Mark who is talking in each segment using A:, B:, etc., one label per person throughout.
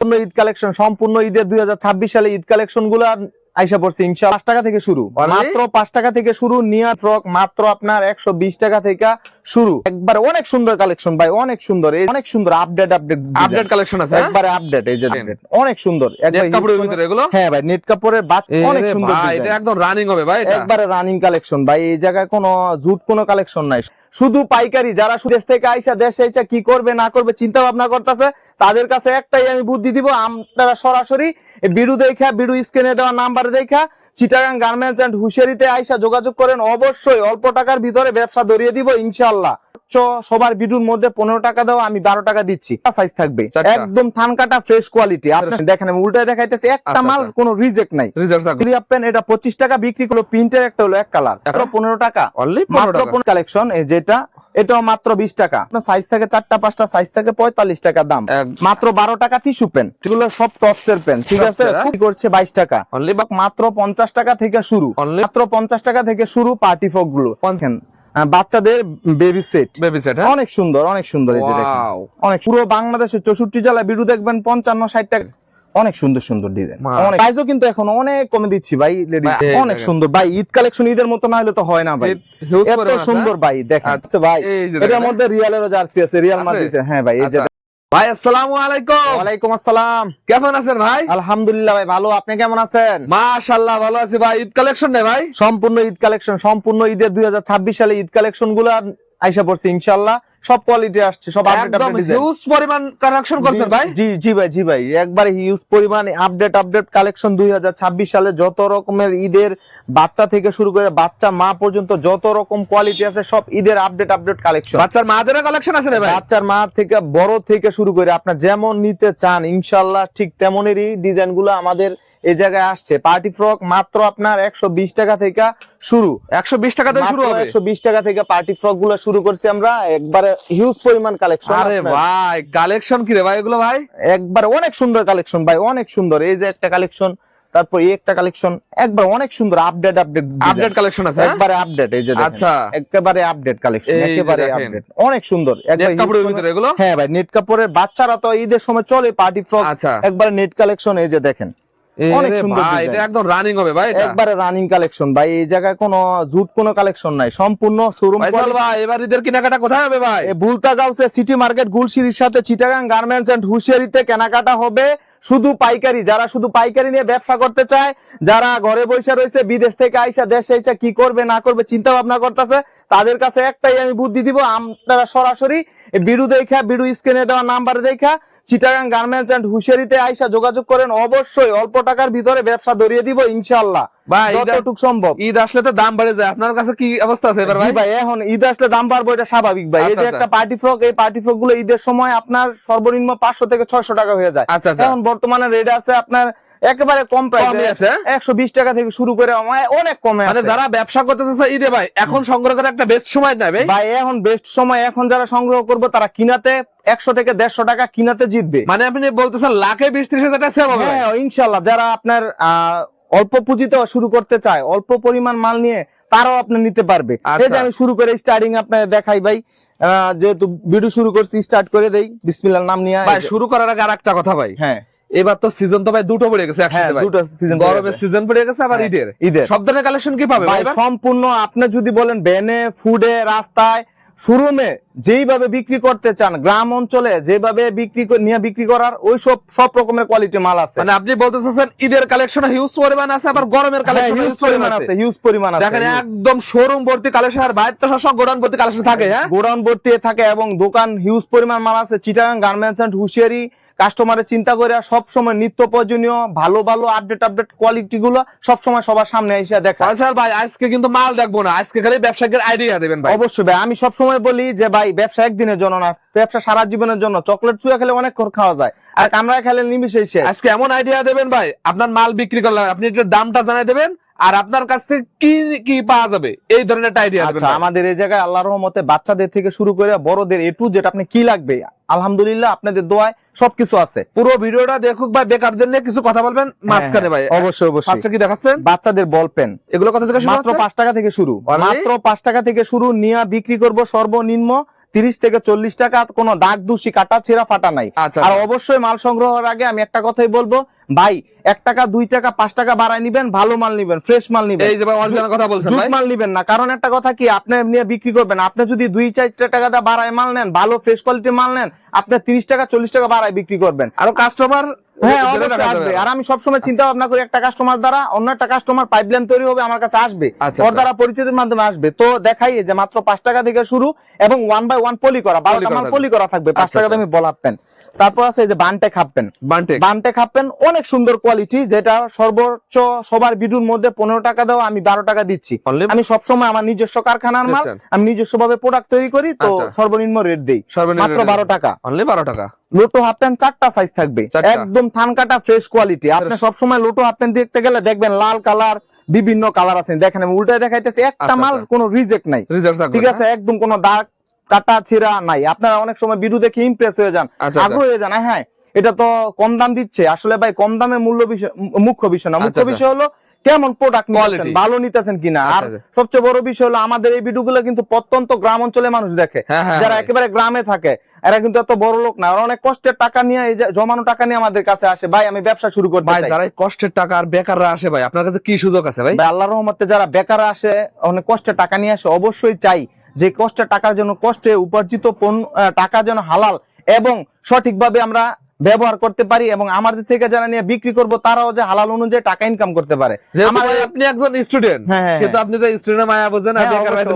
A: সম্পূর্ণ ঈদ কালেকশন সম্পূর্ণ ঈদের দুই সালে ঈদ কালেকশনগুলো আইসা পড়ছে ইনশাল্লাহ পাঁচ টাকা থেকে শুরু। মাত্র পাঁচ টাকা থেকে শুরু নিয়া ফ্রক মাত্র আপনার একশো বিশ টাকা থেকে শুরু। একবার অনেক সুন্দর কালেকশন ভাই অনেক সুন্দর অনেক সুন্দর আপডেট আপডেট
B: আপডেট কালেকশন আছে হ্যাঁ?
A: একবারে আপডেট এই যে অনেক সুন্দর।
B: এগুলো?
A: হ্যাঁ ভাই নেট কাপড়ের বাত অনেক সুন্দর
B: এটা একদম রানিং হবে ভাই
A: একবারে রানিং কালেকশন ভাই এই জায়গায় কোনো জুট কোনো কালেকশন নাই। শুধু পাইকারি, যারা দেশ থেকে আইসা, দেশে আইসা কি করবে, না করবে চিন্তা ভাবনা করতেছে, তাদের কাছে একটাই আমি বুদ্ধি দিব, আপনারা সরাসরি বিডু দেখা, বিডু স্ক্রিনে দেওয়া নাম্বার দেখা, চিটাগাং গার্মেন্টস অ্যান্ড হুশিয়ারিতে আইসা যোগাযোগ করেন, অবশ্যই অল্প টাকার ভিতরে ব্যবসা ধরিয়ে দিব ইনশাল্লাহ সবার বিডুর মধ্যে পনেরো টাকা দাও আমি বারো টাকা দিচ্ছি। সাইজ থাকবে। একদম থান কাটা ফ্রেশ কোয়ালিটি আপনি দেখেন আমি উল্টায় দেখাইতেছি একটা
B: আচ্ছা,
A: মাল
B: আচ্ছা।
A: কোনো রিজেক্ট নাই। যদি আপনি এটা পঁচিশ টাকা বিক্রি করল প্রিন্টের একটা হলো এক কালার? পনেরো টাকা। মাত্র কালেকশন এই যেটা এটাও মাত্র বিশ টাকা। আপনার সাইজ থাকে চারটা পাঁচটা সাইজ থাকে পঁয়তাল্লিশ টাকা দাম। মাত্র বারো টাকা টিস্যু পেন এগুলো সব টপস এর পেন ঠিক আছে?
B: হ্যাঁ?
A: করছে বাইশ টাকা।
B: অনলি
A: মাত্র পঞ্চাশ টাকা থেকে শুরু। মাত্র পঞ্চাশ টাকা থেকে শুরু পার্টি ফকগুলো। বাচ্চাদের বেবি সেট
B: বেবি সেট হ্যাঁ?
A: অনেক সুন্দর অনেক সুন্দর এই যে দেখেন। অনেক পুরো বাংলাদেশের চৌষট্টি জেলা বিড়ু দেখবেন পঞ্চান্ন ষাট টাকা। অনেক সুন্দর সুন্দর ডিজাইন। অনেক প্রাইসও কিন্তু এখন অনেক কমে দিচ্ছি ভাই লেডিস অনেক সুন্দর। ভাই ঈদ কালেকশন ঈদের মতো না হলে তো হয় না ভাই। এত সুন্দর ভাই দেখেন।
B: আচ্ছা,
A: ভাই এটার মধ্যে রিয়ালেরও জার্সি আছে রিয়াল? মাদ্রিদের হ্যাঁ ভাই এই যে
B: আচ্ছা। ভাই আসসালামু আলাইকুম।
A: ওয়ালাইকুম আসসালাম।
B: কেমন আছেন ভাই?
A: আলহামদুলিল্লাহ ভাই ভালো। আপনি কেমন আছেন?
B: মাশাআল্লাহ ভালো আছি ভাই। ঈদ কালেকশন নেই ভাই?
A: সম্পূর্ণ ঈদ কালেকশন সম্পূর্ণ ঈদের দুই হাজার ছাব্বিশ সালে ঈদ কালেকশনগুলো আইসা পড়ছে ইনশাল্লাহ সব কোয়ালিটি আসছে সব আপডেট আপডেট ডিজাইন
B: হিউজ পরিমাণ কালেকশন করছেন ভাই?
A: জি জি ভাই জি ভাই। একবারে হিউজ পরিমাণ আপডেট আপডেট কালেকশন দুই সালে যত রকমের ঈদের বাচ্চা থেকে শুরু করে বাচ্চা মা পর্যন্ত যত রকম কোয়ালিটি আছে সব ঈদের আপডেট আপডেট কালেকশন
B: বাচ্চার মাদের কালেকশন আছে ভাই?
A: বাচ্চার মা থেকে বড় থেকে শুরু করে আপনার যেমন নিতে চান ইনশাল্লাহ ঠিক তেমনেরই ডিজাইনগুলো আমাদের এই জায়গায় আসছে। পার্টি ফ্রক মাত্র আপনার একশো বিশ টাকা থেকে শুরু।
B: 120 টাকা থেকে শুরু হবে?
A: একশো বিশ টাকা থেকে পার্টি ফ্রকগুলো শুরু করছি আমরা। একবারে হিউজ পরিমাণ কালেকশন
B: আরে ভাই কালেকশন কি রে ভাই এগুলো ভাই?
A: একবার অনেক সুন্দর কালেকশন ভাই অনেক সুন্দর। এই যে একটা কালেকশন তারপর এই একটা কালেকশন একবার অনেক সুন্দর আপডেট আপডেট
B: আপডেট কালেকশন আছে হ্যাঁ?
A: একবারে আপডেট এই যে দেখেন।
B: আচ্ছা।
A: একেবারে আপডেট কালেকশন একেবারে আপডেট অনেক সুন্দর। একবার
B: কাপড়ের ভিতরে এগুলো?
A: হ্যাঁ ভাই নেট কাপড়ের বাচ্চারা তো ঈদের সময় চলে পার্টি ফ্রক একবার নেট কালেকশন এই যে দেখেন। অনেক সুন্দর
B: ভাই এটা একদম রানিং হবে ভাই
A: একবারে রানিং কালেকশন ভাই। এই জায়গায় কোনো জুট কোনো কালেকশন নাই। সম্পূর্ণ শোরুম
B: ভাই এবার ঈদের কেনাকাটা কোথায় হবে ভাই?
A: বুলতা গাউসে সিটি মার্কেট গুলশিরির সাথে চিটাগাং গার্মেন্টস এন্ড হুশিয়ারিতে কেনাকাটা হবে। শুধু পাইকারি, যারা শুধু পাইকারি নিয়ে ব্যবসা করতে চায়, যারা ঘরে বসে রয়েছে, বিদেশ থেকে আইসা দেশে আইসা কি করবে, না করবে চিন্তা ভাবনা করতেছে, তাদের কাছে একটাই আমি বুদ্ধি দিব, আপনারা সরাসরি বিরু দেখা বিডু স্ক্রিনে দেওয়া নাম্বার দেখা, চিটাগাং গার্মেন্টস অ্যান্ড হুশিয়ারিতে আইসা যোগাযোগ করেন, অবশ্যই অল্প টাকার ভিতরে ব্যবসা ধরিয়ে দিব ইনশাল্লাহ
B: ভাই ঈদ-
A: যতটুক সম্ভব।
B: ঈদ আসলে তো দাম বেড়ে যায়। আপনার কাছে কি অবস্থা আছে এবার ভাই?
A: ভাই এখন ঈদ আসলে দাম বাড়বো এটা স্বাভাবিক ভাই। এই
B: আচ্ছা,
A: যে
B: আচ্ছা।
A: একটা পার্টি ফ্রক এই পার্টি ফ্রকগুলো ঈদের সময় আপনার সর্বনিম্ন পাঁচশো থেকে ছয়শো টাকা হয়ে যায়।
B: আচ্ছা আচ্ছা।
A: এখন বর্তমানে রেট আছে আপনার একেবারে কম প্রাইসে
B: আছে?
A: টাকা থেকে শুরু করে অনেক কমে
B: মানে যারা ব্যবসা করতে ঈদে ভাই এখন সংগ্রহ করে একটা বেস্ট সময় নেবে
A: ভাই? এখন বেস্ট সময় এখন যারা সংগ্রহ করব তারা কিনাতে একশো থেকে দেড়শো টাকা কিনাতে জিতবে।
B: মানে আপনি বলতেছেন লাখে বিশ ত্রিশ হাজার টাকা সেভ হবে ভাই।
A: হ্যাঁ ইনশাল্লাহ। যারা আপনার আহ, অল্প পুঁজিতে শুরু করতে চায় অল্প পরিমাণ মাল নিয়ে তারাও আপনি নিতে পারবে। এই যে
B: আচ্ছা।
A: আমি শুরু করে স্টার্টিং আপনার দেখাই ভাই যেহেতু ভিডিও শুরু করছি স্টার্ট করে দেই। বিসমিল্লাহর নাম নিয়ে
B: ভাই শুরু করার আগে আর একটা কথা ভাই।
A: হ্যাঁ।
B: এবার তো সিজন তো ভাই দুটো পড়ে গেছে
A: হ্যাঁ
B: একসাথে ভাই।
A: দুটো সিজন
B: গরমের সিজন পড়ে গেছে আবার ঈদের।
A: ঈদের।
B: সব ধরনের কালেকশন কি পাবে ভাই
A: ভাই সম্পূর্ণ আপনি যদি বলেন ভ্যানে ফুডে রাস্তায় শোরুমে যেইভাবে বিক্রি করতে চান গ্রাম অঞ্চলে যেভাবে বিক্রি নিয়ে বিক্রি করার ওই সব সব রকমের কোয়ালিটি মাল আছে।
B: মানে আপনি বলতে চাচ্ছেন ঈদের কালেকশন হিউজ পরিমাণ আছে আবার গরমের কালেকশন
A: হিউজ
B: হিউজ পরিমাণ আছে।
A: হিউজ পরিমাণ আছে
B: দেখেন একদম শোরুম ভর্তি কালেকশন আর বাইরে তো সব গোডাউন ভর্তি কালেকশন থাকে হ্যাঁ?
A: গোডাউন ভর্তি থাকে এবং দোকান হিউজ পরিমাণ মাল আছে চিটাগাং গার্মেন্টস এন্ড হুশিয়ারি কাস্টমারের চিন্তা করে সব সময় নিত্য প্রয়োজনীয় ভালো ভালো আপডেট আপডেট কোয়ালিটি গুলো সবসময় সবার সামনে এসে দেখা।
B: ফয়সাল ভাই আজকে কিন্তু মাল দেখব না। আজকে খালি ব্যবসায়ীদের আইডিয়া দেবেন ভাই।
A: অবশ্যই ভাই আমি সব সময় বলি যে ভাই ব্যবসা একদিনের জন্য না ব্যবসা সারা জীবনের জন্য। চকলেট চুয়া খেলে অনেক করে খাওয়া যায় আর কামড়ায় খেলে নিমিশে শেষ।
B: আজকে এমন আইডিয়া দেবেন ভাই আপনার মাল বিক্রি করলে আপনি একটু দামটা জানাই দেবেন আর আপনার কাছ থেকে কি কি পাওয়া যাবে? এই ধরনের আইডিয়া
A: আচ্ছা আমাদের এই জায়গায় আল্লাহ রহমতে বাচ্চাদের থেকে শুরু করে বড়দের এ টু যেটা আপনি কি লাগবে? আলহামদুলিল্লাহ আপনাদের দোয়ায় সবকিছু আছে।
B: পুরো ভিডিওটা দেখুক ভাই বেকারদের নিয়ে কিছু কথা বলবেন মাঝখানে ভাই।
A: হ্যাঁ, অবশ্যই অবশ্যই।
B: ফার্স্টে কি দেখাচ্ছেন?
A: বাচ্চাদের বল পেন।
B: এগুলো কথা থেকে শুরু
A: মাত্র
B: হচ্ছে?
A: পাঁচ টাকা থেকে শুরু? মাত্র পাঁচ টাকা থেকে শুরু নিয়ে বিক্রি করব সর্বনিম্ন তিরিশ থেকে চল্লিশ টাকা। কোনো দাগ দুষি কাটা ছেঁড়া ফাটা নাই।
B: আচ্ছা
A: আর অবশ্যই মাল সংগ্রহের আগে আমি একটা কথাই বলব ভাই এক টাকা দুই টাকা পাঁচ টাকা বাড়ায় নিবেন ভালো মাল নিবেন ফ্রেশ মাল নিবেন।
B: এই যে অরিজিনাল কথা বলছেন ভাই।
A: মাল নিবেন না। কারণ একটা কথা কি আপনি নিয়ে বিক্রি করবেন আপনি যদি দুই চার টাকা দা বাড়ায় মাল নেন ভালো ফ্রেশ কোয়ালিটি মাল নেন আপনি তিরিশ টাকা চল্লিশ টাকা বাড়ায় বিক্রি করবেন।
B: আর কাস্টমার
A: হ্যাঁ অবশ্যই আসবে। আর আমি সবসময় চিন্তা ভাবনা করি একটা কাস্টমার দ্বারা অন্য একটা কাস্টমার পাইপলাইন তৈরি হবে আমার কাছে আসবে।
B: আচ্ছা,
A: ওর
B: আচ্ছা।
A: দ্বারা পরিচিতির মাধ্যমে আসবে। তো দেখাই যে মাত্র পাঁচ টাকা থেকে শুরু এবং ওয়ান বাই ওয়ান পলি করা বারোটা মাল পলি করা থাকবে। পাঁচ
B: আচ্ছা,
A: টাকা। দামি বল প্যান্ট তারপর আছে যে বানটেক হাফ প্যান্ট
B: বান্টে
A: বানটেক অনেক সুন্দর কোয়ালিটি যেটা সর্বোচ্চ সবার বিডুর মধ্যে পনেরো টাকা দাও আমি বারো টাকা দিচ্ছি। আমি সবসময় আমার নিজস্ব কারখানার মাল আমি নিজস্ব ভাবে প্রোডাক্ট তৈরি করি তো। সর্বনিম্ন রেট দিই। মাত্র বারো টাকা।
B: অনলি বারো টাকা?
A: লোটো হাফ প্যান্ট চারটা সাইজ থাকবে। একদম থান কাটা ফ্রেশ কোয়ালিটি আপনি সবসময় লোটো হাফ প্যান্ট দেখতে গেলে দেখবেন লাল কালার বিভিন্ন কালার আছে। দেখেন আমি উল্টায় দেখাইতেছি একটা
B: আচ্ছা,
A: মাল
B: কোন
A: কোনো রিজেক্ট নাই। ঠিক আছে একদম কোনো দাগ কাটা ছিঁড়া নাই। আপনারা অনেক সময় বিরু দেখে ইমপ্রেস হয়ে যান
B: আচ্ছা, আচ্ছা।
A: আগ্রহ হয়ে যান হ্যাঁ। এটা তো কম দাম দিচ্ছে আসলে ভাই কম দামে মূল্য বিষয় মুখ্য বিষয় না মুখ্য
B: আচ্ছা, আচ্ছা।
A: বিষয় হলো কেমন প্রোডাক্ট
B: Quality।
A: ভালো নিতেছেন কিনা আর
B: আচ্ছা, আচ্ছা।
A: সবচেয়ে বড় বিষয় হলো আমাদের এই ভিডিওগুলো কিন্তু প্রত্যন্ত গ্রাম অঞ্চলে মানুষ দেখে
B: হ্যাঁ, হ্যাঁ,
A: যারা
B: হ্যাঁ।
A: একেবারে গ্রামে থাকে এরা কিন্তু এত বড় লোক না ওরা অনেক কষ্টের টাকা নিয়ে জমানো টাকা নিয়ে আমাদের কাছে আসে ভাই আমি ব্যবসা শুরু করতে
B: ভাই যারা কষ্টের টাকা আর বেকাররা আসে ভাই আপনার কাছে কি সুযোগ আছে ভাই
A: আল্লাহর রহমতে যারা বেকার আসে অনেক কষ্টের টাকা নিয়ে আসে অবশ্যই চাই যে কষ্টের টাকার জন্য কষ্টে উপার্জিত পণ্য টাকা যেন হালাল এবং সঠিকভাবে আমরা ব্যবহার করতে পারি এবং আমাদের থেকে যারা নিয়ে বিক্রি করব তারাও যে হালাল অনুযায়ী টাকা ইনকাম করতে পারে।
B: আপনি একজন স্টুডেন্ট
A: হ্যাঁ, হ্যাঁ,
B: সেহেতু আপনি তো স্টুডেন্ট মায়া বোঝেন
A: হ্যাঁ,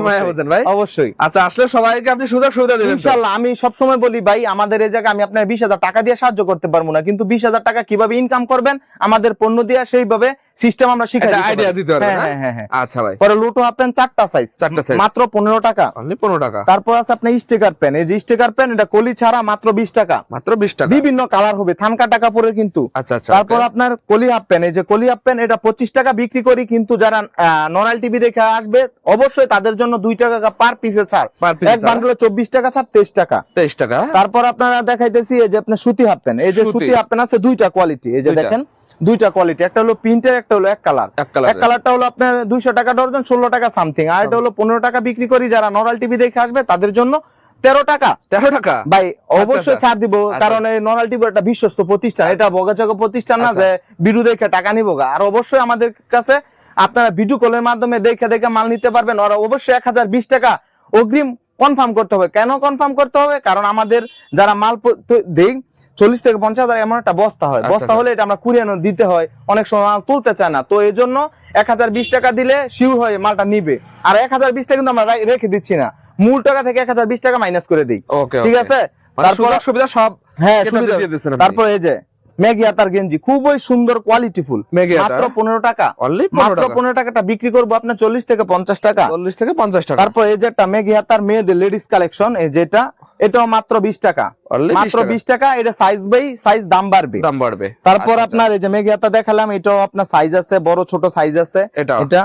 B: মায়া বোঝেন ভাই?
A: অবশ্যই।
B: আচ্ছা আসলে সবাইকে আপনি সুযোগ সুবিধা দেবেন
A: ইনশাআল্লাহ আমি সবসময় বলি ভাই আমাদের এই জায়গায় আমি আপনার বিশ হাজার টাকা দিয়ে সাহায্য করতে পারব না কিন্তু বিশ হাজার টাকা কীভাবে ইনকাম করবেন আমাদের পণ্য দিয়ে সেইভাবে সিস্টেম আমরা শিখাই
B: আইডিয়া দিতে পারবেন
A: হ্যাঁ, হ্যাঁ, হ্যাঁ, হ্যাঁ।
B: আচ্ছা ভাই।
A: পরে লুটো হাফেন চারটা সাইজ
B: চারটা size।
A: মাত্র পনেরো টাকা।
B: অনলি পনেরো টাকা।
A: তারপর আছে আপনার স্টিকার পেন এই যে স্টিকার পেন এটা কলি ছাড়া মাত্র বিশ টাকা।
B: মাত্র বিশ টাকা।
A: বিভিন্ন কালার হবে থানকা টাকা পরে কিন্তু।
B: আচ্ছা আচ্ছা
A: তারপর আপনার কলি হাফ পেন এই যে কলি হাফ পেন এটা পঁচিশ টাকা বিক্রি করি কিন্তু যারা নরাল টিভি দেখে আসবে অবশ্যই তাদের জন্য দুই টাকা পার পিসে ছাড়।
B: Piece এ
A: এক। বান্ডলে চব্বিশ টাকা ছাড় তেইশ টাকা।
B: তেইশ টাকা।
A: তারপর আপনারা দেখাইতেছি এই যে আপনার সুতি হাফ পেন এই যে
B: সুতি।
A: সুতি হাফ পেন আছে দুইটা কোয়ালিটি এই যে দেখেন দুইটা কোয়ালিটি একটা হলো প্রিন্টের একটা হলো এক কালার
B: এক
A: কালারটা হলো আপনার দুইশো টাকা ডর্জন ষোলো টাকা সামথিং আর এটা হলো পনেরো টাকা বিক্রি করি যারা নরাল টিভি দেখে আসবে তাদের জন্য তেরো টাকা।
B: তেরো টাকা?
A: ভাই অবশ্যই
B: আচ্ছা।
A: ছাড় দিব
B: আচ্ছা।
A: কারণ এই নরাল টিভি একটা বিশ্বস্ত প্রতিষ্ঠান। এটা বগাচক প্রতিষ্ঠান না
B: আচ্ছা।
A: যে বিডু দেখে টাকা নিবো আর অবশ্যই আমাদের কাছে আপনারা ভিডিও কলের মাধ্যমে দেখে দেখে মাল নিতে পারবেন। আর অবশ্যই এক হাজার বিশ টাকা অগ্রিম কনফার্ম করতে হবে। কেন কনফার্ম করতে হবে? কারণ আমাদের যারা মাল দেই চল্লিশ থেকে পঞ্চাশ হাজার এমন একটা বস্তা হয়।
B: আচ্ছা,
A: বস্তা
B: আচ্ছা।
A: হলে এটা আমরা কুরিয়ানো দিতে হয়। অনেক সময় মাল তুলতে চায় না। তো এই জন্য এক হাজার বিশ টাকা দিলে শিউর হয়ে মালটা নিবে। আর এক হাজার বিশ টাকা কিন্তু আমরা রেখে দিচ্ছি না। মূল টাকা থেকে এক হাজার বিশ টাকা মাইনাস করে দিই। ঠিক আছে?
B: মানে
A: তারপর
B: সুবিধা সব
A: হ্যাঁ সুবিধা। তারপর এই যে ম্যাগি আতার গেঞ্জি। খুবই সুন্দর কোয়ালিটিফুল মাত্র পনেরো টাকা। মাত্র পনেরো টাকাটা বিক্রি করব আপনার চল্লিশ থেকে পঞ্চাশ টাকা।
B: চল্লিশ থেকে পঞ্চাশ টাকা।
A: তারপর এই যে একটা মেঘি হাতার মেয়েদের লেডিস কালেকশন এই যেটা এটাও মাত্র বিশ টাকা।
B: Only 20
A: মাত্র
B: টাকা।
A: বিশ টাকা এটা সাইজ বাই সাইজ দাম বাড়বে।
B: দাম বাড়বে।
A: তারপর
B: আচ্ছা,
A: আপনার এই যে মেঘি হাতা দেখালাম এটাও আপনার সাইজ আছে বড় ছোট সাইজ আছে।
B: এটা
A: এটা।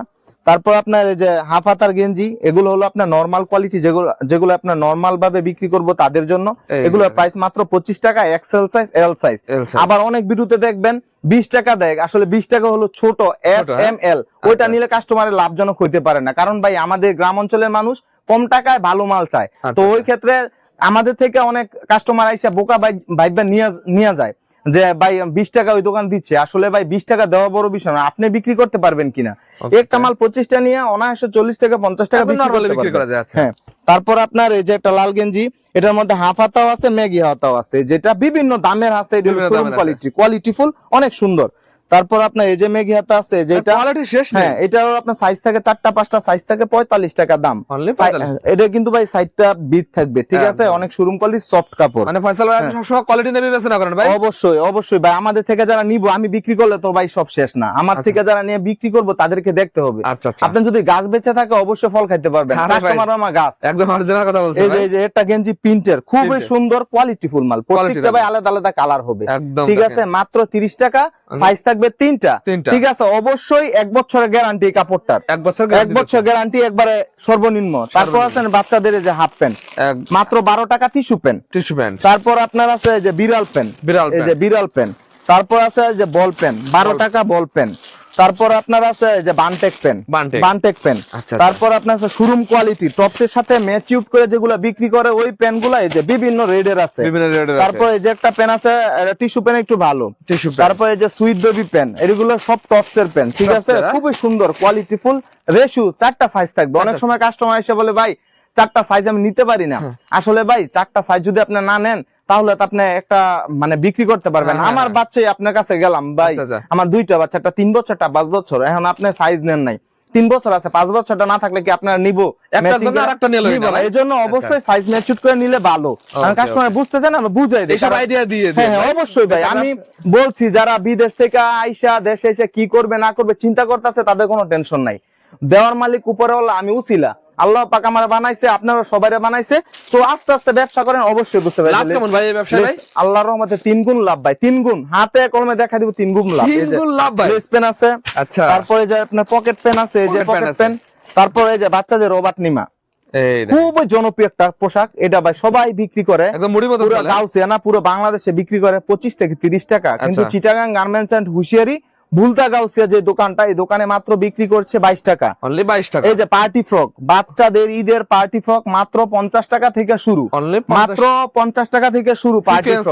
A: তারপর আপনার এই যে হাফ হাতার গেঞ্জি এগুলো হলো আপনার নর্মাল কোয়ালিটি যেগুলো যেগুলো আপনার নর্মাল ভাবে বিক্রি করব তাদের জন্য। এগুলো প্রাইস মাত্র পঁচিশ টাকা এক্সেল সাইজ এল সাইজ আবার অনেক ভিডিওতে দেখবেন বিশ টাকা দেয়। আসলে বিশ টাকা হলো ছোট এস? এম এল ওইটা
B: আচ্ছা।
A: নিলে কাস্টমারের লাভজনক হইতে পারে না। কারণ ভাই আমাদের গ্রাম অঞ্চলের মানুষ কম টাকায় ভালো মাল চায়।
B: আচ্ছা,
A: তো ওই ক্ষেত্রে আমাদের থেকে অনেক কাস্টমার আইসা বোকা ভাইবা নিয়ে যায় যে ভাই বিশ টাকা ওই দোকান দিচ্ছে আসলে ভাই বিশ টাকা দেওয়া বড় বিষয় না আপনি বিক্রি করতে পারবেন কিনা. একটা মাল পঁচিশটা নিয়ে অনায়াসে চল্লিশ থেকে পঞ্চাশ টাকা বিক্রি।
B: করা যায়, আচ্ছা।
A: হ্যাঁ তারপর আপনার এই যে একটা লাল গেঞ্জি এটার মধ্যে হাফ হাতাও আছে ম্যাগি হাতাও আছে যেটা বিভিন্ন দামের আছে এটা
B: দামের আছে।
A: কোয়ালিটি কোয়ালিটিফুল অনেক সুন্দর তারপর আপনার এই যে মেঘি হাতা আছে যেটা হ্যাঁ এটাও আপনার সাইজ থাকে চারটা পাঁচটা সাইজ থাকে পঁয়তাল্লিশ টাকা দাম।
B: Only
A: সাই-
B: 45
A: এটা কিন্তু ভাই সাইডটা বিট থাকবে ঠিক
B: হ্যাঁ,
A: আছে অনেক শোরুম কোয়ালিটি সফট কাপড়।
B: মানে ফয়সাল ভাই আপনি সবসময় কোয়ালিটি নেবে বেছে না করেন ভাই।
A: অবশ্যই অবশ্যই ভাই আমাদের থেকে যারা নিবো আমি বিক্রি করলে তো ভাই সব শেষ না। আমার
B: আচ্ছা।
A: থেকে যারা নিয়ে বিক্রি করব তাদেরকে দেখতে হবে।
B: আচ্ছা আচ্ছা।
A: আপনি যদি গাছ বেঁচে থাকে অবশ্যই ফল খাইতে পারবেন। কাস্টমার আমার গাছ।
B: একদম অরিজিনাল কথা বলছেন
A: এই যে এই যে একটা গেঞ্জি প্রিন্টের খুবই। সুন্দর কোয়ালিটিফুল মাল। প্রত্যেকটা ভাই আলাদা আলাদা কালার হবে। ঠিক আছে? মাত্র তিরিশ টাকা সাইজ থাকবে তিনটা।
B: তিনটা।
A: ঠিক আছে? অবশ্যই এক বছরের গ্যারান্টি কাপড়টার।
B: এক বছর
A: এক বছর গ্যারান্টি একবারে সর্বনিম্ন। তারপর আছেন বাচ্চাদের যে হাফ প্যান্ট মাত্র বারো টাকা টিস্যু প্যান্ট
B: টিস্যু প্যান্ট
A: তারপর আপনার আছে যে বিড়াল প্যান্ট
B: বিড়াল
A: এই যে বিড়াল প্যান্ট তারপর আছে যে বল পেন বারো টাকা বল পেন তারপর আপনার আছে যে বানটেক পেন
B: বানটেক।
A: পেন। তারপর আপনার আছে শোরুম কোয়ালিটি টপসের সাথে ম্যাচিউড করে যেগুলো বিক্রি করে ওই পেনগুলা এই যে বিভিন্ন রেডের আছে।
B: বিভিন্ন রেডের
A: তারপর এই যে একটা পেন আছে টিস্যু পেন একটু ভালো।
B: টিস্যু
A: তারপর এই যে সুইট বেবি পেন এগুলো সব টপস এর পেন ঠিক আছে?
B: হ্যাঁ?
A: খুবই সুন্দর কোয়ালিটিফুল রেশু চারটা সাইজ থাকবে। অনেক সময় কাস্টমার এসে বলে ভাই চারটা সাইজ আমি নিতে পারি না।
B: হ্যাঁ।
A: আসলে ভাই চারটা সাইজ যদি আপনি না নেন তাহলে তো আপনি একটা মানে বিক্রি করতে পারবেন।
B: হ্যাঁ, হ্যাঁ,
A: আমার
B: হ্যাঁ।
A: বাচ্চাই আপনার কাছে গেলাম ভাই।
B: আচ্ছা, আচ্ছা।
A: আমার দুইটা বাচ্চা একটা তিন বছর একটা পাঁচ বছর। এখন আপনি সাইজ নেন নাই। তিন বছর আছে পাঁচ বছরটা না থাকলে কি আপনার নিবো। এই জন্য অবশ্যই সাইজ ম্যাচুট করে নিলে ভালো। কারণ কাস্টমার বুঝতে চান আমরা বুঝাই দিই। অবশ্যই ভাই। আমি বলছি যারা বিদেশ থেকে আইসা দেশে এসে কি করবে না করবে চিন্তা করতেছে তাদের কোনো টেনশন নাই। দেওয়ার মালিক উপরে হলো আমি উসিলা। আল্লাহ পাক আমার বানাইছে আপনারা সবাই বানাইছে। তো আস্তে আস্তে ব্যবসা করেন অবশ্যই বুঝতে পারবেন।
B: কেমন ভাই এই ব্যবসায় ভাই?
A: আল্লাহর রহমতে তিন গুণ লাভ ভাই তিন গুণ। হাতে কলমে দেখা দিব তিন গুণ লাভ।
B: তিন গুণ লাভ ভাই।
A: পেন আছে
B: আচ্ছা।
A: তারপরে যে আপনার পকেট পেন আছে এই যে পকেট। পেন তারপরে এই যে বাচ্চাদের রবার্ট নিমা খুবই জনপ্রিয় একটা পোশাক এটা ভাই সবাই বিক্রি করে। পুরো
B: চলে।
A: পুরো বাংলাদেশে বিক্রি করে পঁচিশ থেকে তিরিশ টাকা। কিন্তু
B: আচ্ছা।
A: চিটাগাং গার্মেন্টস এন্ড হুশিয়ারি ভুলতা গাউসিয়া যে দোকানটা এই দোকানে মাত্র বিক্রি করছে বাইশ টাকা।
B: অনলি বাইশ টাকা।
A: এই যে পার্টি ফ্রক বাচ্চাদের ঈদের পার্টি ফ্রক মাত্র পঞ্চাশ টাকা থেকে শুরু।
B: অনলি
A: মাত্র পঞ্চাশ টাকা থেকে শুরু পার্টি
B: হ্যাঁ?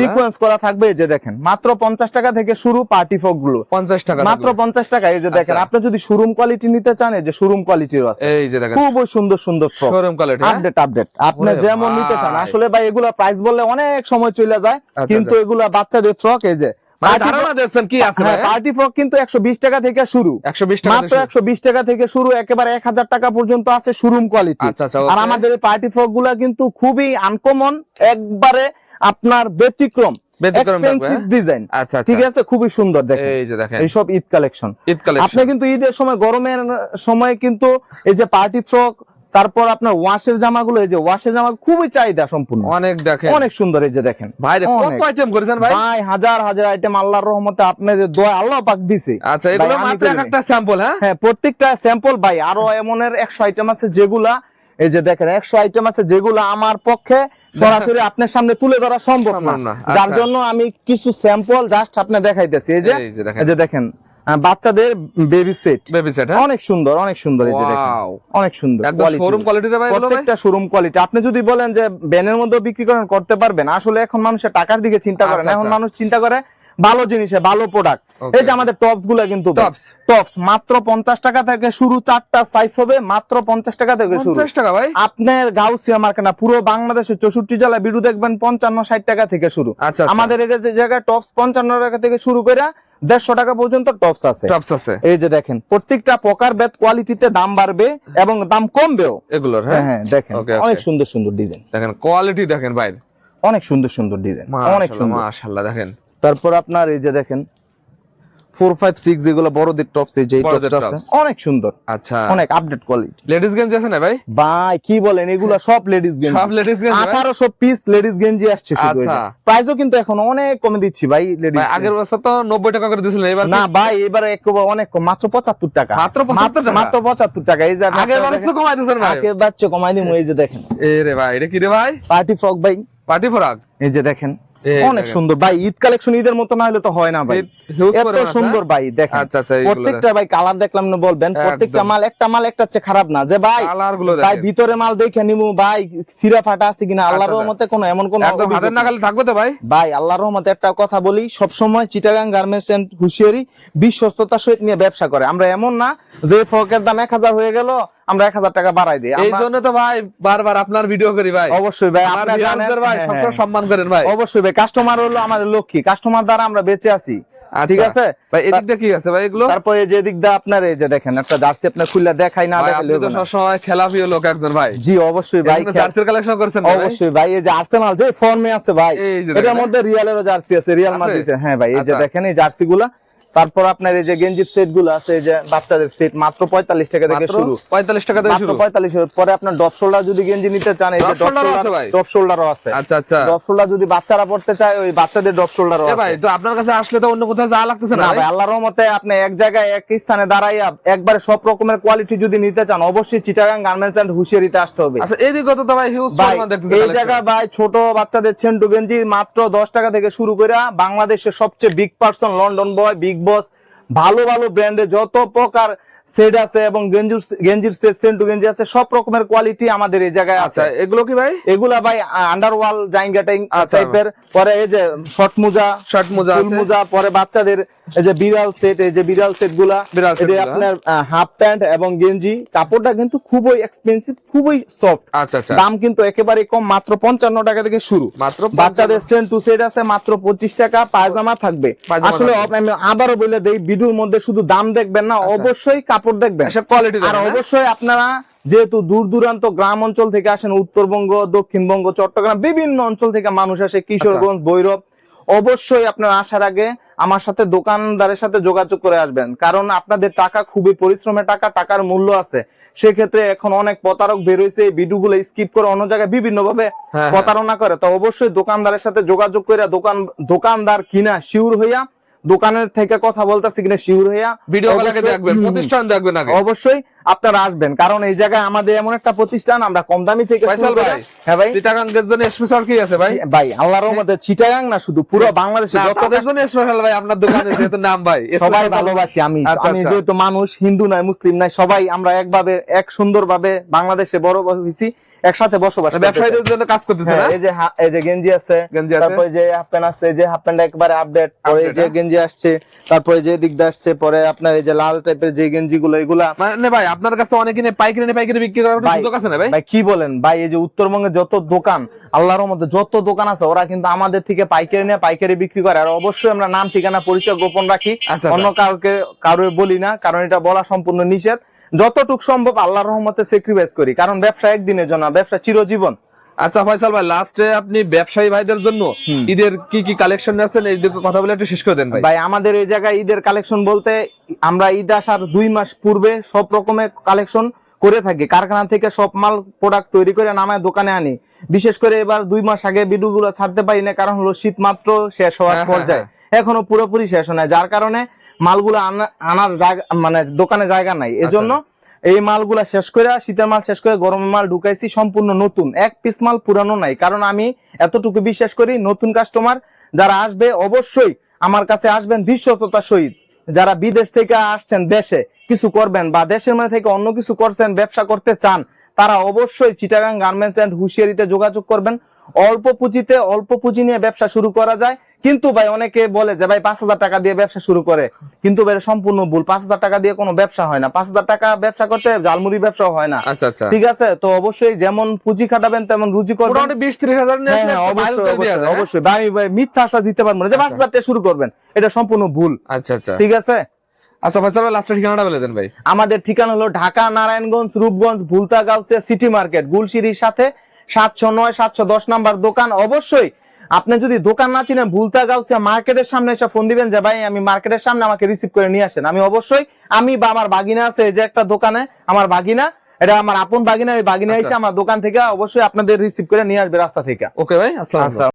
A: সিকোয়েন্স করা থাকবে এই যে দেখেন মাত্র পঞ্চাশ টাকা থেকে শুরু পার্টি ফ্রকগুলো।
B: পঞ্চাশ টাকা
A: মাত্র পঞ্চাশ টাকা এই যে দেখেন
B: আচ্ছা।
A: আপনি যদি শোরুম কোয়ালিটি নিতে চান এই যে শোরুম কোয়ালিটির আছে।
B: এই যে দেখেন।
A: খুবই সুন্দর সুন্দর frock
B: showroom quality
A: update update আপনি যেমন নিতে চান আসলে ভাই এগুলা প্রাইস বললে অনেক সময় চলে যায়
B: আচ্ছা,
A: কিন্তু এগুলা বাচ্চাদের ফ্রক এই যে
B: মানে
A: পার্টি ফ্রক কিন্তু একশো বিশ টাকা থেকে শুরু।
B: একশো বিশ টাকা
A: মাত্র একশো বিশ টাকা থেকে শুরু একেবারে এক হাজার টাকা পর্যন্ত আছে শোরুম কোয়ালিটি
B: আচ্ছা, আচ্ছা,
A: আর আমাদের পার্টি ফ্রকগুলা কিন্তু খুবই আনকমন একবারে আপনার ব্যতিক্রম এক্সপেন্সিভ
B: হ্যাঁ?
A: ডিজাইন
B: আচ্ছা আচ্ছা।
A: ঠিক আছে? খুবই সুন্দর দেখেন।
B: এই যে দেখেন।
A: এইসব ঈদ কালেকশন
B: ঈদ কালেকশন
A: আপনি কিন্তু ঈদের সময় গরমের সময় কিন্তু এই যে পার্টি ফ্রক তারপর আপনার ওয়াশের জামাগুলো এই যে ওয়াশের জামা খুবই চাহিদা সম্পূর্ণ।
B: অনেক দেখেন।
A: অনেক সুন্দর এই যে দেখেন।
B: ভাই কত আইটেম করেছেন ভাই?
A: ভাই হাজার হাজার আইটেম আল্লাহর রহমতে আপনাদের দোয়া আল্লাহ পাক দিছে।
B: আচ্ছা এগুলো মাত্র এক একটা স্যাম্পল হ্যাঁ?
A: হ্যাঁ প্রত্যেকটা স্যাম্পল ভাই আরও এমনের একশো আইটেম আছে যেগুলা এই যে দেখেন একশো আইটেম আছে যেগুলো আমার পক্ষে সরাসরি আপনার সামনে তুলে ধরা সম্ভব না, যার
B: আচ্ছা।
A: জন্য আমি কিছু স্যাম্পল জাস্ট আপনি দেখাইতেছি এই যে
B: এই যে দেখেন।
A: এই যে দেখেন বাচ্চাদের বেবি সেট
B: বেবি সেট হ্যাঁ?
A: অনেক সুন্দর অনেক সুন্দর এই যে অনেক সুন্দর
B: শোরুম কোয়ালিটিটা ভাই
A: প্রত্যেকটা শোরুম কোয়ালিটি আপনি যদি বলেন যে ব্যানের মধ্যে বিক্রি করেন করতে পারবেন। আসলে এখন মানুষের টাকার দিকে চিন্তা করে না।
B: আচ্ছা,
A: এখন
B: আচ্ছা।
A: মানুষ চিন্তা করে ভালো জিনিসে ভালো প্রোডাক্ট এই যে আমাদের টপসগুলা কিন্তু টপস মাত্র পঞ্চাশ টাকা থেকে শুরু চারটা সাইজ হবে মাত্র পঞ্চাশ টাকা থেকে শুরু।
B: টাকা ভাই।
A: আপনার গাউসিয়া মার্কেট না পুরো বাংলাদেশের চৌষট্টি জেলায় বিড়ু দেখবেন পঞ্চান্ন ষাট টাকা থেকে শুরু।
B: আচ্ছা, আচ্ছা।
A: আমাদের জায়গায় টপস পঞ্চান্ন টাকা থেকে শুরু করে দেড়শো টাকা পর্যন্ত টপস আছে।
B: টপস আছে।
A: এই যে দেখেন প্রত্যেকটা প্রকার বেদ কোয়ালিটিতে দাম বাড়বে এবং দাম কমবেও।
B: এগুলোর
A: হ্যাঁ?
B: হ্যাঁ
A: হ্যাঁ দেখেন. অনেক সুন্দর সুন্দর ডিজাইন
B: দেখেন কোয়ালিটি দেখেন ভাই।
A: অনেক সুন্দর সুন্দর ডিজাইন অনেক সুন্দর।
B: মাশাআল্লাহ দেখেন।
A: তারপর আপনার এই যে দেখেন ফোর ফাইভ সিক্স যেগুলো বড়দের টপস এই যে আছে অনেক সুন্দর।
B: আচ্ছা।
A: অনেক আপডেট কোয়ালিটি
B: লেডিস গেঞ্জি আছে না ভাই?
A: ভাই কি বলেন এগুলা সব লেডিস গেঞ্জি
B: সব ladies গেঞ্জি ভাই?
A: আঠারোশো পিস লেডিস গেঞ্জি আসছে শুধু
B: আচ্ছা।
A: প্রাইসও কিন্তু এখন অনেক কমে দিচ্ছি ভাই লেডিস
B: আগের বছর তো নব্বই টাকা করে দিয়েছিলেন এবার
A: না ভাই এবারে একেবারে অনেক কম মাত্র পঁচাত্তর টাকা।
B: মাত্র 75 টাকা?
A: মাত্র পঁচাত্তর টাকা এই যে
B: আগের বছর কমাই দিয়েছেন ভাই।
A: আগে বাচ্চা কমাই দিমু এই যে দেখেন।
B: এ রে ভাই এটা কি রে ভাই?
A: পার্টি ফ্রক ভাই।
B: পার্টি ফরাক
A: এই যে দেখেন অনেক সুন্দর। ভাই ঈদ কালেকশন ঈদের মতো না হলে তো হয় না ভাই। এত সুন্দর ভাই দেখেন।
B: আচ্ছা, আচ্ছা,
A: প্রত্যেকটা ভাই কালার দেখলাম না বলবেন প্রত্যেকটা মাল একটা মাল একটা হচ্ছে খারাপ না। যে ভাই ভাই ভিতরে মাল দেখে নিমু ভাই সিরা ফাটা আছে কিনা আল্লাহর
B: আচ্ছা,
A: রহমতে কোনো এমন কোন
B: একদম হাতের নাগালে থাকবে তো ভাই?
A: ভাই আল্লাহর রহমতে একটা কথা বলি সব সময় চিটাগাং গার্মেন্টস এন্ড হুশিয়ারি বিশ্বস্ততার সহিত নিয়ে ব্যবসা করে। আমরা এমন না যে ফ্রকের দাম এক হাজার হয়ে গেল আমরা এক হাজার টাকা বাড়াই দিই।
B: এই জন্য তো ভাই বারবার আপনার ভিডিও করি ভাই।
A: অবশ্যই ভাই আপনারা জানেন
B: ভাই
A: হ্যাঁ,
B: সবসময়
A: হ্যাঁ।
B: সম্মান করেন ভাই।
A: অবশ্যই ভাই কাস্টমার হলো আমাদের লক্ষ্মী। কাস্টমার দ্বারা আমরা বেঁচে আছি। ঠিক
B: আচ্ছা।
A: আছে?
B: ভাই কি আছে ভাই এগুলো?
A: তারপরে যে দিক দিয়ে আপনার এই যে দেখেন একটা জার্সি আপনার খুললে দেখাই না দেখালে
B: আপনি তো। সবসময় লোক একজন ভাই।
A: জি অবশ্যই ভাই
B: জার্সির কালেকশন করছেন
A: অবশ্যই ভাই এই যে আর্সেনাল যে ফর্মে আছে ভাই এটার মধ্যে রিয়ালেরও জার্সি আছে রিয়াল? মাদ্রিদের হ্যাঁ ভাই এই যে
B: আচ্ছা।
A: দেখেন এই জার্সি গুলা তারপর আপনার এই যে গেঞ্জির সেটগুলো আছে এই যে বাচ্চাদের সেট মাত্র পঁয়তাল্লিশ টাকা থেকে শুরু।
B: পঁয়তাল্লিশ টাকা থেকে শুরু।
A: পঁয়তাল্লিশ পরে আপনার ডপ শোল্ডার যদি গেঞ্জি নিতে চান এই যে? ডপ শোল্ডারও আছে
B: আচ্ছা আচ্ছা।
A: ডপ শোল্ডার যদি বাচ্চারা পড়তে চায় ওই বাচ্চাদের ডপ শোল্ডারও আছে।
B: ভাই তো আপনার কাছে আসলে তো অন্য কোথাও যাওয়া লাগতেছে না ভাই?
A: আল্লাহর রহমতে আপনি এক জায়গায় এক স্থানে দাঁড়াইয়া একবারে সব রকমের কোয়ালিটি যদি নিতে চান অবশ্যই চিটাগাং গার্মেন্টস এন্ড হুশিয়ারিতে আসতে হবে।
B: আচ্ছা এদিকে তো ভাই হিউজ পরিমাণ দেখতেছি
A: এই। জায়গায় ভাই ছোট বাচ্চাদের সেন্টু গেঞ্জি মাত্র দশ টাকা থেকে শুরু করে বাংলাদেশের সবচেয়ে big person London boy big boss ভালো ভালো ব্র্যান্ডে যত প্রকার সেট আছে এবং গেঞ্জির গেঞ্জির সেট সেন্টু গেঞ্জি আছে সব রকমের কোয়ালিটি আমাদের এই জায়গায় আছে।
B: আচ্ছা এগুলো কি ভাই?
A: এগুলা ভাই আন্ডারওয়াল জাইঙ্গা
B: আচ্ছা।
A: টাইপের পরে এই যে শর্ট মোজা
B: শার্ট মোজা
A: ফুল
B: আছে।
A: মোজা পরে বাচ্চাদের এই যে বিড়াল সেট এই যে বিড়াল সেটগুলা
B: বিড়াল
A: এটা আপনার হাফ প্যান্ট এবং গেঞ্জি। কাপড়টা কিন্তু খুবই এক্সপেন্সিভ খুবই সফট
B: আচ্ছা আচ্ছা।
A: দাম কিন্তু একেবারে কম মাত্র পঞ্চান্ন টাকা থেকে শুরু।
B: মাত্র
A: বাচ্চাদের সেন্ট টু সেট আছে মাত্র পঁচিশ টাকা পায়জামা থাকবে। আসলে আমি আবারও বলে দেই ভিডিওর মধ্যে শুধু দাম দেখবেন না অবশ্যই কাপড় দেখবেন।
B: কোয়ালিটি
A: আর অবশ্যই আপনারা যেহেতু দূর দূরান্ত গ্রাম অঞ্চল থেকে আসেন উত্তরবঙ্গ দক্ষিণবঙ্গ চট্টগ্রাম বিভিন্ন অঞ্চল থেকে মানুষ আসে কিশোরগঞ্জ ভৈরব অবশ্যই আপনারা আসার আগে আমার সাথে দোকানদারের সাথে যোগাযোগ করে আসবেন। কারণ আপনাদের টাকা খুবই পরিশ্রমের টাকা টাকার মূল্য আছে। সেক্ষেত্রে এখন অনেক প্রতারক বেরোইছে এই ভিডিওগুলো স্কিপ করে অন্য জায়গায় বিভিন্ন ভাবে
B: হ্যাঁ।
A: প্রতারণা করে। তো অবশ্যই দোকানদারের সাথে যোগাযোগ করে দোকান দোকানদার কিনা শিউর হইয়া দোকানের থেকে কথা বলতেছি কিনা শিওর হইয়া
B: ভিডিও দেখবেন। প্রতিষ্ঠান দেখবেন আগে
A: অবশ্যই আপনারা আসবেন। কারণ এই জায়গায় আমাদের এমন একটা প্রতিষ্ঠান আমরা কম দামি থেকে হ্যাঁ ভাই।
B: চিটাগাঙ্গের জন্য স্পেশাল কি আছে ভাই?
A: ভাই আল্লাহর রহমতে চিটাগাং না শুধু পুরো বাংলাদেশে
B: না, জন্য স্পেশাল ভাই আপনার দোকানে যেহেতু নাম ভাই
A: সবাই ভালোবাসি আমি। আমি। যেহেতু মানুষ হিন্দু নাই মুসলিম নাই সবাই আমরা একভাবে এক সুন্দর ভাবে বাংলাদেশে বড় হয়েছি একসাথে বসবাস
B: ব্যবসায়ীদের জন্য কাজ করতেছে না?
A: হ্যাঁ, এই যে এই যে গেঞ্জি আছে তারপরে যে হাফ প্যান্ট আছে এই যে হাফ প্যান্ট একবারে আপডেট পরে যে
B: হ্যাঁ।
A: গেঞ্জি আসছে তারপরে যে দিক দিয়ে আসছে পরে আপনার এই যে লাল টাইপের যে গেঞ্জি গুলো এগুলা
B: মানে ভাই আপনার কাছে অনেকে পাইকারি পাইকারি বিক্রি করার সুযোগ আছে না ভাই?
A: ভাই কি বলেন? ভাই এই যে উত্তরবঙ্গে যত দোকান আল্লাহর রহমতে যত দোকান আছে ওরা কিন্তু আমাদের থেকে পাইকারি নিয়ে পাইকারি বিক্রি করে। আর অবশ্যই আমরা নাম ঠিকানা পরিচয় গোপন রাখি।
B: আচ্ছা,
A: অন্য কাউকে কারোর বলি না কারণ এটা বলা সম্পূর্ণ নিষেধ। যতটুক সম্ভব আল্লাহর রহমতে স্যাক্রিফাইস করি। কারণ ব্যবসা একদিনের জন্য ব্যবসা চিরজীবন।
B: আচ্ছা ফয়সাল ভাই লাস্টে আপনি ব্যবসায়ী ভাইদের জন্য ঈদের কি কি কালেকশন আছেন এই দিকে কথা বলে একটু শেষ করে দেন ভাই।
A: ভাই আমাদের এই জায়গায় ঈদের কালেকশন বলতে আমরা ঈদ আসার দুই মাস পূর্বে সব রকমের কালেকশন করে থাকি। কারখানা থেকে সব মাল প্রোডাক্ট তৈরি করে নামায় দোকানে আনি। বিশেষ করে এবার দুই মাস আগে ভিডিওগুলো ছাড়তে পারি না কারণ হলো শীত মাত্র শেষ হওয়ার
B: হ্যাঁ,
A: পর্যায়ে।
B: হ্যাঁ,
A: এখনও পুরোপুরি শেষ হয় না যার কারণে মালগুলো আনা- আনার জায়গা মানে দোকানে জায়গা নাই। এজন্য এই মালগুলা শেষ করে শীতের মাল শেষ করে গরমের মাল ঢুকাইছি, সম্পূর্ণ নতুন। এক পিস মাল পুরানো নাই, কারণ আমি এতটুকু বিশ্বাস করি, নতুন কাস্টমার যারা আসবে অবশ্যই আমার কাছে আসবেন বিশ্বস্ততা সহিত। যারা বিদেশ থেকে আসছেন দেশে, কিছু করবেন বা দেশের মধ্যে থেকে অন্য কিছু করছেন, ব্যবসা করতে চান, তারা অবশ্যই চিটাগাং গার্মেন্টস অ্যান্ড হুঁশিয়ারিতে যোগাযোগ করবেন। অল্প পুঁজিতে অল্প পুঁজি নিয়ে ব্যবসা শুরু করা যায়। কিন্তু ভাই অনেকে বলে যে ভাই পাঁচ হাজার টাকা দিয়ে ব্যবসা শুরু করে। কিন্তু ভাই সম্পূর্ণ ভুল। পাঁচ হাজার টাকা দিয়ে কোনো ব্যবসা হয় না। পাঁচ হাজার টাকা ব্যবসা করতে জালমুড়ি ব্যবসা হয় না।
B: আচ্ছা আচ্ছা।
A: ঠিক আছে? তো অবশ্যই যেমন পুঁজি খাটাবেন তেমন রুজি করবেন।
B: বিশ ত্রিশ হাজার
A: হ্যাঁ, হ্যাঁ, অবশ্যই অবশ্যই
B: হ্যাঁ?
A: আমি মিথ্যা আশা দিতে পারব না যে পাঁচ হাজার টাকা শুরু করবেন। এটা সম্পূর্ণ ভুল।
B: আচ্ছা আচ্ছা।
A: ঠিক আছে?
B: আচ্ছা ফয়সাল ভাই লাস্টের ঠিকানাটা বলে দেন ভাই।
A: আমাদের ঠিকানা হলো ঢাকা নারায়ণগঞ্জ রূপগঞ্জ ভুলতা গাউসিয়া সিটি মার্কেট গুলশিরির সাথে। সাতশো নয় সাতশো দশ নাম্বার দোকান। অবশ্যই আপনি যদি দোকান না চিনেন ভুলতা গাউসিয়া মার্কেটের সামনে এসে ফোন দিবেন যে ভাই আমি মার্কেটের সামনে আমাকে রিসিভ করে নিয়ে আসেন। আমি অবশ্যই আমি বা আমার বাগিনা আছে যে একটা দোকানে আমার বাগিনা এটা আমার আপন বাগিনা ওই বাগিনা
B: আচ্ছা।
A: এসে আমার দোকান থেকে অবশ্যই আপনাদের রিসিভ করে নিয়ে আসবে রাস্তা থেকে।
B: ওকে ভাই আসসালাম।